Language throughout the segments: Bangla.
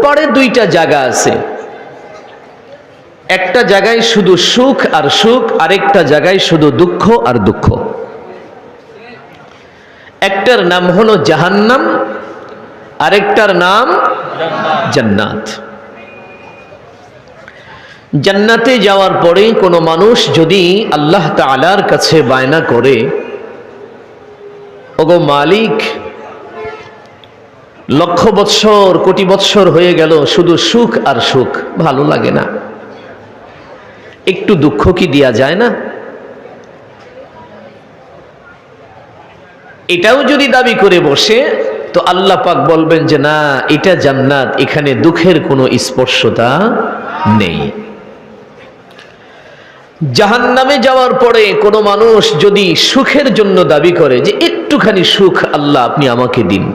ওপারে দুইটা জায়গা আছে। একটা জায়গায় শুধু সুখ আর সুখ, আরেকটা জায়গায় শুধু দুঃখ আর দুঃখ। একটার নাম হলো জাহান্নাম, আরেকটার নাম জান্নাত। জান্নাতে যাওয়ার পরে কোনো মানুষ যদি আল্লাহ তালার কাছে বায়না করে, ওগো মালিক লক্ষ বৎসর, কোটি বৎসর হয়ে গেল, শুধু সুখ আর সুখ, ভালো লাগে না। একটু দুঃখ কি দেয়া যায় না? এটাও যদি দাবি করে বসে, তো আল্লাহ পাক বলবেন যে, না, এটা জান্নাত, এখানে দুঃখের কোনো স্পর্শতা নেই। জাহান নামে যাওয়ার পরে কোনো মানুষ যদি সুখের জন্য দাবি করে যে, একটুখানি সুখ আল্লাহ আপনি আমাকে দিন।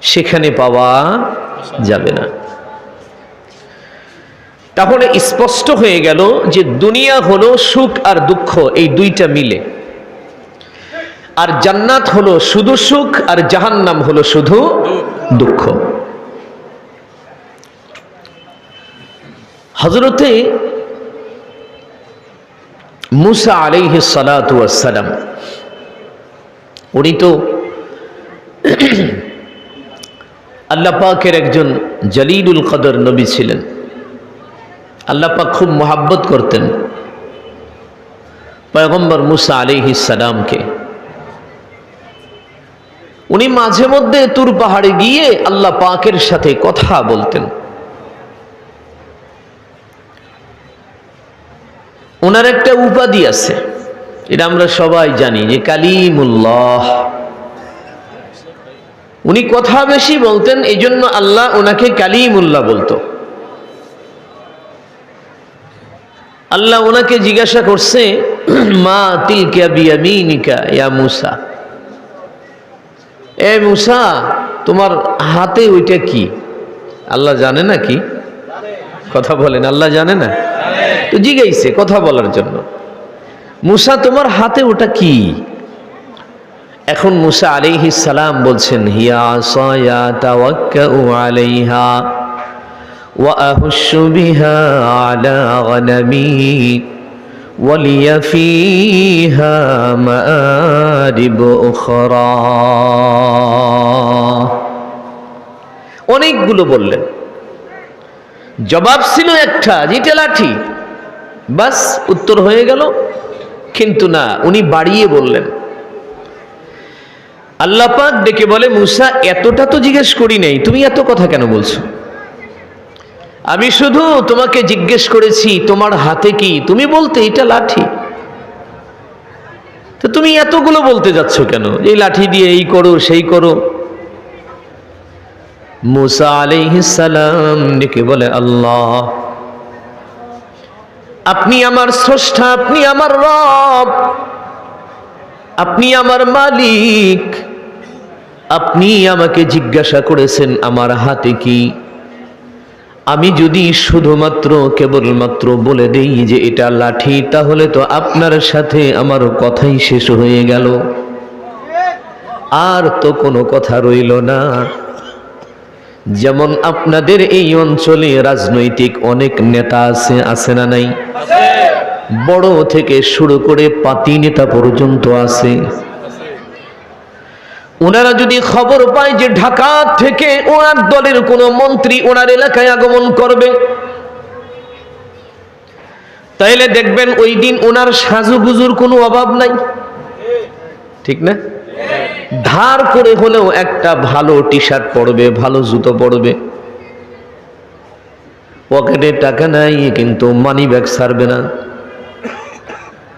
সেখানে পাওয়া যাবে না। তাহলে স্পষ্ট হয়ে গেল যে দুনিয়া হলো সুখ আর দুঃখ, এই দুইটা মিলে। আর জান্নাত হলো শুধু সুখ আর জাহান্নাম হলো শুধু দুঃখ। হজরতে মুসা আলাইহি সালাম, উনি তো আল্লাহ পাকের একজন জলিলুল কদর নবী ছিলেন। আল্লাহ পাক খুব মোহাব্বত করতেন পয়গম্বর মুসা সালামকে। উনি মাঝে মধ্যে তুর পাহাড়ে গিয়ে আল্লাহ পাকের সাথে কথা বলতেন। ওনার একটা উপাধি আছে, এটা আমরা সবাই জানি যে কালিমুল্লাহ। উনি কথা বেশি বলতেন এই জন্য আল্লাহ ওনাকে কালিমুল্লাহ বলতো। আল্লাহ ওনাকে জিজ্ঞাসা করছে, মা তিলকা বিয়ামিনিকা, ইয়া মুসা। এ মুসা, তোমার হাতে ওইটা কি? আল্লাহ জানে না কি? কথা বলেন, আল্লাহ জানে না? তো জিগাইছে কথা বলার জন্য। মুসা, তোমার হাতে ওটা কি? এখন মুসা আলিহি সালাম বলছেন, হিয়া ওয়া অনেকগুলো বললেন। জবাব ছিল একটা, যেটা লাঠি। বাস, উত্তর হয়ে গেল। কিন্তু না, উনি বাড়িয়ে বললেন আল্লাহ পাক ডেকে বলে, মুসা, এতটা তো জিজ্ঞেস করি নাই, তুমি এত কথা কেন বলছো? আমি শুধু তোমাকে জিজ্ঞেস করেছি, তোমার হাতে কি? তুমি বলতে এটা লাঠি। তো তুমি এতগুলো বলতে যাচ্ছ কেন? এই লাঠি দিয়ে এই করো, সেই করো। মুসা আলাইহিসালাম ডেকে বলে, আল্লাহ, আপনি আমার স্রষ্টা, আপনি আমার রব। আপনি আমার মালিক। আপনি আমাকে জিজ্ঞাসা করেছেন, আমার হাতে কি? আমি যদি শুধুমাত্র কেবলমাত্র বলে দেই যে এটা লাঠি, তাহলে তো আপনার সাথে আমার কথাই শেষ হয়ে গেল। আর তো কোনো কথা রইল না। যেমন আপনাদের এই অঞ্চলে রাজনৈতিক অনেক নেতা আছে আছে না নাই? বড় থেকে শুরু করে পাতি নেতা পর্যন্ত আছে। ওনারা যদি খবর পায় যে ঢাকা থেকে ওনার দলের কোনো মন্ত্রী ওনার এলাকায় আগমন করবে, তাইলে দেখবেন ওই দিন ওনার সাজুগুজুর কোনো অভাব নাই। ঠিক না? ধার করে হলেও একটা ভালো টি শার্ট পরবে, ভালো জুতো পরবে। পকেটে টাকা নাই, কিন্তু মানি ব্যাগ ছাড়বে না।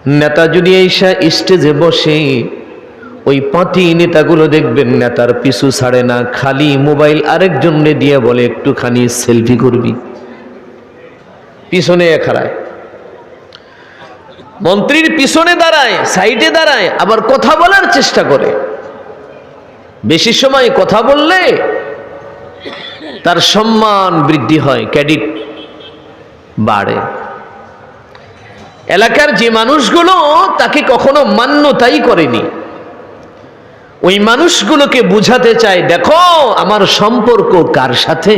নেতা যদি এই স্টেজে বসে, ওই পাতি নেতাগুলো দেখবেন নেতার পিছু ছাড়ে না, খালি মোবাইল আরেকজনে দিয়ে বলে, একটুখানি সেলফি করবি। পিছনে খাড়ায় মন্ত্রীর পিছনে দাঁড়ায় সাইডে দাঁড়ায়, আবার কথা বলার চেষ্টা করে। বেশি সময় কথা বললে তার সম্মান বৃদ্ধি হয় ক্যাডিট বাড়ে। এলাকার যে মানুষগুলো তাকে কখনো মান্যতাই করেনি। ওই মানুষগুলোকে বুঝাতে চায় দেখো, আমার সম্পর্ক কার সাথে?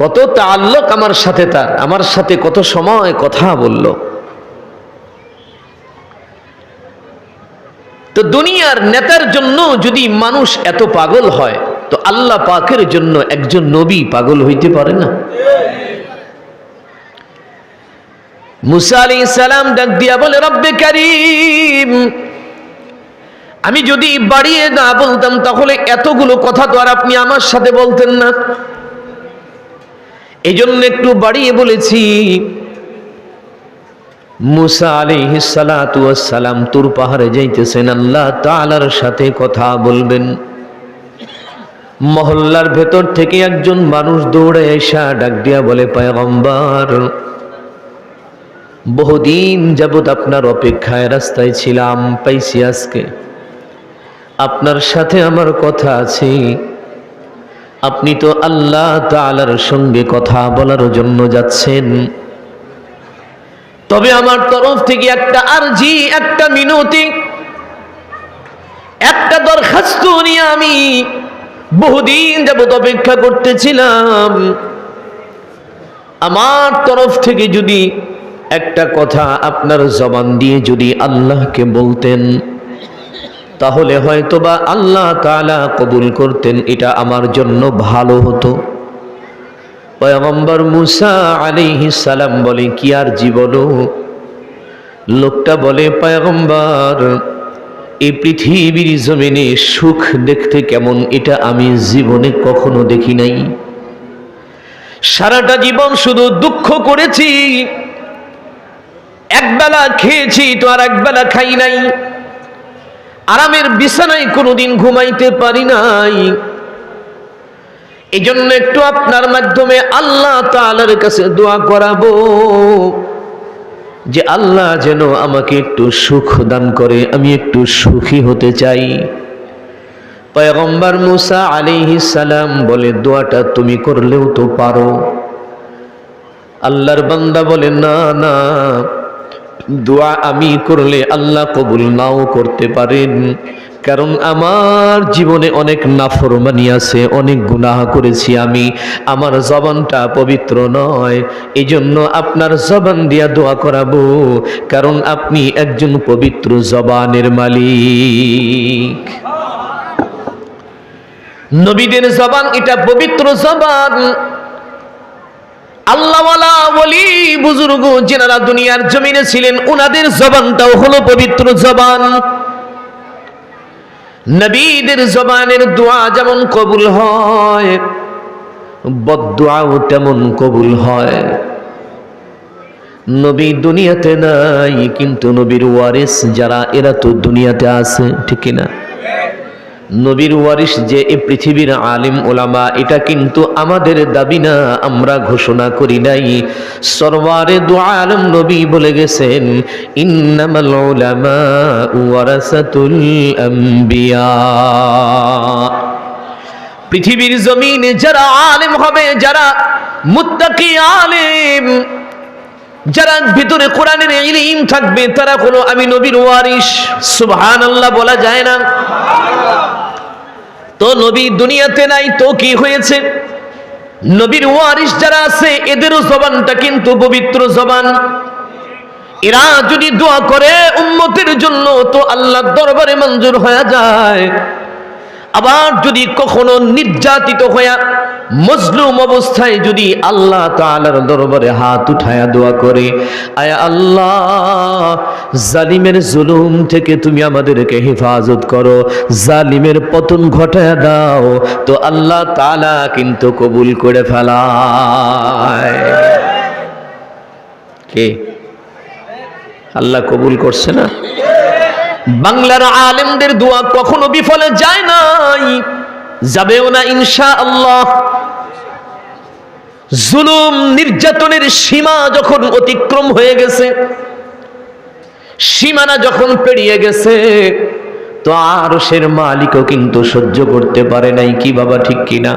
কত তাল্লক আমার সাথে তার, আমার সাথে কত সময় কথা বলল? তো দুনিয়ার নেতার জন্য যদি মানুষ এত পাগল হয়, তো আল্লাহ পাকের জন্য একজন নবী পাগল হইতে পারে না? মুসা আলী সালাম ডাক দিয়া বলে, রব্বে কারিম, আমি যদি বাড়িয়ে না বলতাম, তাহলে এতগুলো কথা তো আর আপনি আমার সাথে বলতেন না। এই জন্য একটু বাড়িয়ে বলেছি, মুসা আলাইহি সালাতু সালাম তুর পাহাড়ে যাইতেছেন, আল্লাহ তাআলার সাথে কথা বলবেন। মহল্লার ভেতর থেকে একজন মানুষ দৌড়ে এসা ডাক দিয়া বলে, পয়গম্বর বহুদিন যাবৎ আপনার অপেক্ষায় রাস্তায় ছিলাম, পাইছি আজকে। আপনার সাথে আমার কথা আছে। আপনি তো আল্লাহ তাআলার সঙ্গে কথা বলার জন্য যাচ্ছেন। তবে আমার তরফ থেকে একটা আরজি, একটা মিনতি, একটা দরখাস্ত নিয়ে আমি বহুদিন যাবত অপেক্ষা করতেছিলাম। আমার তরফ থেকে যদি একটা কথা আপনার জবান দিয়ে যদি আল্লাহকে বলতেন, তাহলে হয়তোবা আল্লাহ তাআলা কবুল করতেন, এটা আমার জন্য ভালো হতো। পয়গম্বর মুসা আলাইহিস সালাম বলে, কি আর জীবন লোকটা বলে, পয়গম্বর এই পৃথিবীর জমিনে সুখ দেখতে কেমন, এটা আমি জীবনে কখনো দেখি নাই। সারাটা জীবন শুধু দুঃখ করেছি একবেলা খেয়েছি, তো আর একবেলা খাই নাই। আরামের বিছানায় কোনোদিন ঘুমাইতে পারি নাই। এই জন্য একটু আপনার মাধ্যমে আল্লাহ তালার কাছে দোয়া করাবো, যে আল্লাহ যেন আমাকে একটু সুখ দান করে, আমি একটু সুখী হতে চাই। পয়গম্বর মুসা আলিহি সালাম বলে, দোয়াটা তুমি করলেও তো পারো। আল্লাহর বান্দা বলে, না না। দোয়া আমি করলে আল্লাহ কবুল নাও করতে পারেন। কারণ আমার জীবনে অনেক নাফরমানি আছে, অনেক গুনাহ করেছি আমি। আমার জবানটা পবিত্র নয় এই জন্য আপনার জবান দিয়া দোয়া করাবো। কারণ আপনি একজন পবিত্র জবানের মালিক। নবীদের জবান, এটা পবিত্র জবান। আল্লাহওয়ালা বলি দুনিয়ার জমিনে ছিলেন জবানটাও হলো পবিত্র জবান। নবীদের জবানের যেমন কবুল হয় তেমন কবুল হয়। দুনিয়াতে কিন্তু নবীর ওয়ারিস যারা, এরা তো দুনিয়াতে আছে, ঠিক না নবীর ওয়ারিস যে এ পৃথিবীর আলিম ওলামা, এটা কিন্তু আমাদের দাবি না, আমরা ঘোষণা করি নাই। সরওয়ারে দু আলম নবী বলে গেছেন, ইন্নামাল উলামা ওয়ারাসাতুল আম্বিয়া। পৃথিবীর জমিনে যারা আলেম হবে, যারা মুত্তাকি আলেম, যারা ভিতরে কোরআনের ইলিম থাকবে, তারা কোনো আমি নবীর ওয়ারিস সুবহানাল্লাহ বলা যায় না। তো নবী দুনিয়াতে নাই, তো কি হয়েছে? নবীর ওয়ারিস যারা আছে, এদেরও জবানটা কিন্তু পবিত্র জবান। এরা যদি দোয়া করে, উম্মতের জন্য তো আল্লাহ দরবারে মঞ্জুর হয়ে যায়। আবার যদি কখনো নির্যাতিত হইয়া মজলুম অবস্থায় যদি আল্লাহ তাআলার দরবারে হাত উঠায়া দোয়া করে, আয়া আল্লাহ, জালিমের জুলুম থেকে তুমি আমাদেরকে হেফাজত করো, জালিমের পতন ঘটায়া দাও, তো আল্লাহ তালা কিন্তু কবুল করে ফেলায়। কে? আল্লাহ কবুল করছে না? বাংলার আলেমদের দোয়া কখনো বিফলে যায় নাই, যাবেও না ইনশা আল্লাহ জুলুম নির্যাতনের সীমা যখন অতিক্রম হয়ে গেছে, সীমানা যখন পেরিয়ে গেছে, তো আর সের মালিকও কিন্তু সহ্য করতে পারে নাই, কি বাবা, ঠিক কিনা?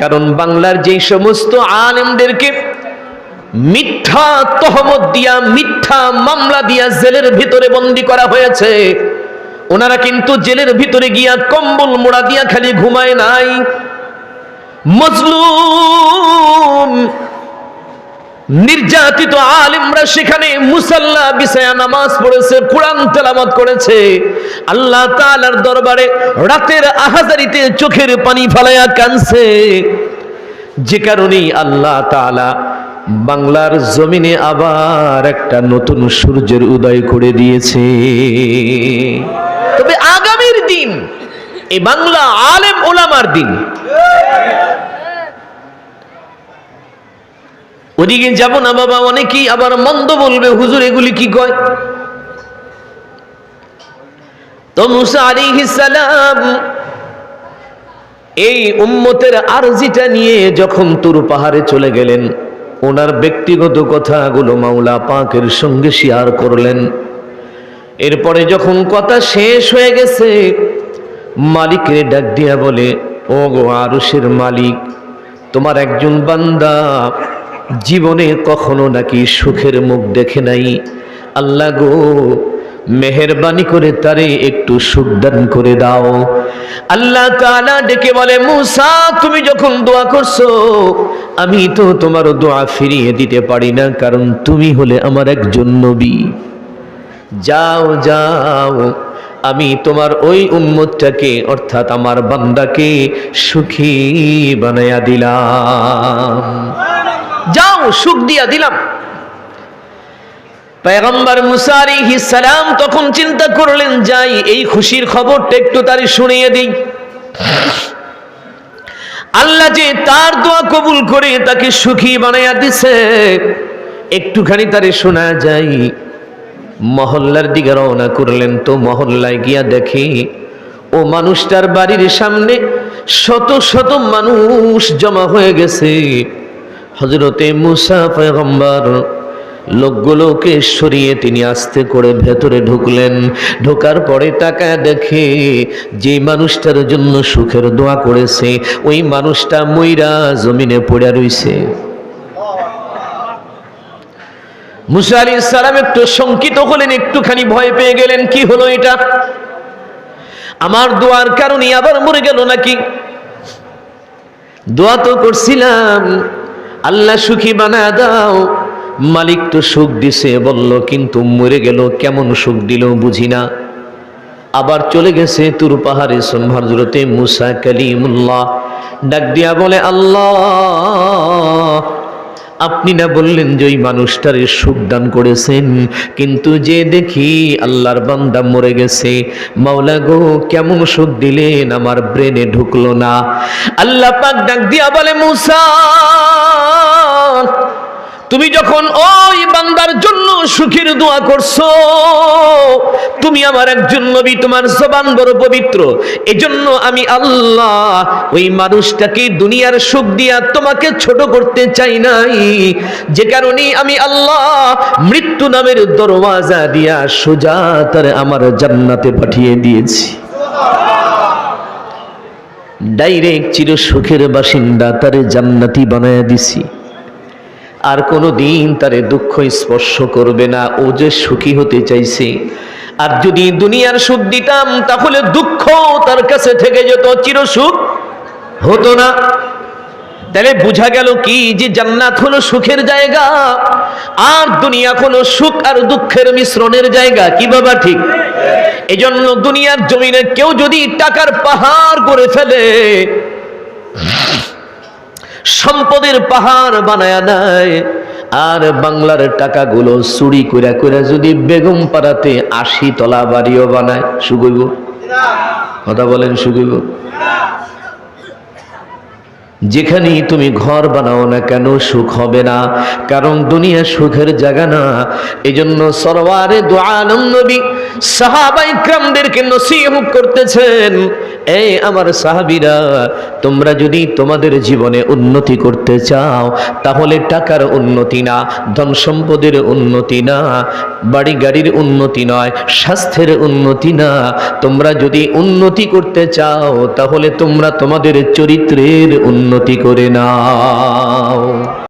কারণ বাংলার যেই সমস্ত আলেমদেরকে মিথ্যা তহমত দিয়া, মিথ্যা মামলা দিয়া জেলের ভিতরে বন্দি করা হয়েছে, ওনারা কিন্তু জেলের ভিতরে গিয়া কম্বল মোড়া দিয়া খালি ঘুমায় নাই। মজলুম। নির্যাতিত আলিমরা সেখানে মুসাল্লা বিছায়া নামাজ পড়েছে, কোরআন তেলামত করেছে। আল্লাহ তাআলার দরবারে রাতের আহাজারিতে চোখের পানি ফালায়া কানছে যে কারণেই আল্লাহ তাআলা বাংলার জমিনে আবার একটা নতুন সূর্যের উদয় করে দিয়েছে। তবে আগামীর দিন এই বাংলা আলেম ওলামার দিন। ওদিকে যাব না বাবা, অনেকেই আবার মন্দ বলবে, হুজুর এগুলি কি কয়? তো মুসা আলাইহিস সালাম এই উম্মতের আরজিটা নিয়ে যখন তুর পাহাড়ে চলে গেলেন, ওনার ব্যক্তিগত কথাগুলো মাওলা পাকের সঙ্গে শেয়ার করলেন। এরপরে যখন কথা শেষ হয়ে গেছে মালিকের ডাক দিয়া বলে ও গো আরশের মালিক, তোমার একজন বান্দা জীবনে কখনো নাকি সুখের মুখ দেখে নাই। আল্লাহ গো, মেহেরবানি করে তারে একটু সুখদান করে দাও। আল্লাহ তাআলা ডেকে বলে, মুসা, তুমি যখন দোয়া করছ, আমি তো তোমার দোয়া ফিরিয়ে দিতে পারি না, কারণ তুমি হলে আমার একজন নবী। যাও যাও আমি তোমার ওই উম্মতটাকে, অর্থাৎ আমার বান্দাকে সুখী বানাইয়া দিলাম। যাও, সুখ দিয়া দিলাম। পেগম্বর মুসারি সালাম তখন চিন্তা করলেন, যাই, এই খুশির খবরটা একটু তারে শুনিয়ে দিই। আল্লাহ যে তার দোয়া কবুল করে তাকে সুখী বানাইয়া দিছে। একটুখানি তারে শোনা যায় মহল্লার দিকে রওনা করলেন তো মহল্লায় গিয়া দেখি, ও মানুষটার বাড়ির সামনে শত শত মানুষ জমা হয়ে গেছে। হজরতে মুসা পয়গম্বর লোকগুলোকে সরিয়ে তিনি আস্তে করে ভেতরে ঢুকলেন। ঢোকার পরে তাকায় দেখে, যে মানুষটার জন্য সুখের দোয়া করেছে, ওই মানুষটা মইরা জমিনে পড়ে রইছে। মুসা আলী সালাম একটু শঙ্কিত হলেন, একটুখানি ভয় পেয়ে গেলেন, কি হলো এটা? আমার দোয়ার কারণে আবার মরে গেল নাকি? দোয়া তো করছিলাম, আল্লাহ সুখী বানা দাও। মালিক তো সুখ দিছে, বলল, কিন্তু মরে গেল, কেমন সুখ দিল বুঝি না। আবার চলে গেছে তুর পাহাড়ে সোনভার জুড়তে মুসা কালিমুল্লাহ। ডাক দিয়া বলে, আল্লাহ আপনি না বললেন যে ওই মানুষটার সুখ দান করেছেন? কিন্তু যে দেখি আল্লাহর বান্দা মরে গেছে। মাওলা গো, কেমন সুখ দিলেন? আমার ব্রেনে ঢুকলো না। আল্লাহ পাক ডাক দিয়া বলে, মুসা তুমি যখন ওই বান্দার জন্য সুখের দোয়া করছ, তুমি আমার একজন নবী, তোমার জবান বড় পবিত্র। এজন্য আমি আল্লাহ ওই মানুষটাকে দুনিয়ার সুখ দিয়া তোমাকে ছোট করতে চাই নাই। যে কারণে আমি আল্লাহ মৃত্যু নামের দরওয়াজা দিয়া সোজা তার আমার জান্নাতে পাঠিয়ে দিয়েছি। ডাইরেক্ট চির সুখের বাসিন্দা তারে জান্নাতি বানায় দিছি। আর কোনো দিন তারে দুঃখ স্পর্শ করবে না, ও যে সুখী হতে চাইছে। আর যদি দুনিয়ার সুখ দিতাম, তাহলে দুঃখ তার কাছে থেকে যেত চির সুখ হতো না। তাহলে বোঝা গেল কি যে জান্নাত হলো সুখের জায়গা, আর দুনিয়া হলো সুখ আর দুঃখের মিশ্রণের জায়গা, কি বাবা ঠিক? এজন্য দুনিয়ার জমিনে কেউ যদি টাকার পাহাড় করে ফেলে সম্পদের পাহাড় বানায় দেয়। আর বাংলার টাকাগুলো চুরি কইরা কইরা যদি বেগম পাড়াতে আশি তলা বাড়িও বানায়, সুগইব? কথা বলেন, সুগইব? যেখানেই তুমি ঘর বানাও না কেন সুখ হবে না। কারণ দুনিয়া সুখের জায়গা না। এই জন্য সরওয়ারে দোয়ালম নবী সাহাবা ইকরামদেরকে নসিহত করতেছেন, এই আমার সাহাবিরা, তোমরা যদি তোমাদের জীবনে উন্নতি করতে চাও, তাহলে টাকার উন্নতি না, ধন সম্পদের উন্নতি না, বাড়ি গাড়ির উন্নতি নয়, স্বাস্থ্যের উন্নতি না। তোমরা যদি উন্নতি করতে চাও, তাহলে তোমরা তোমাদের চরিত্রের উন্নতি করে নাও।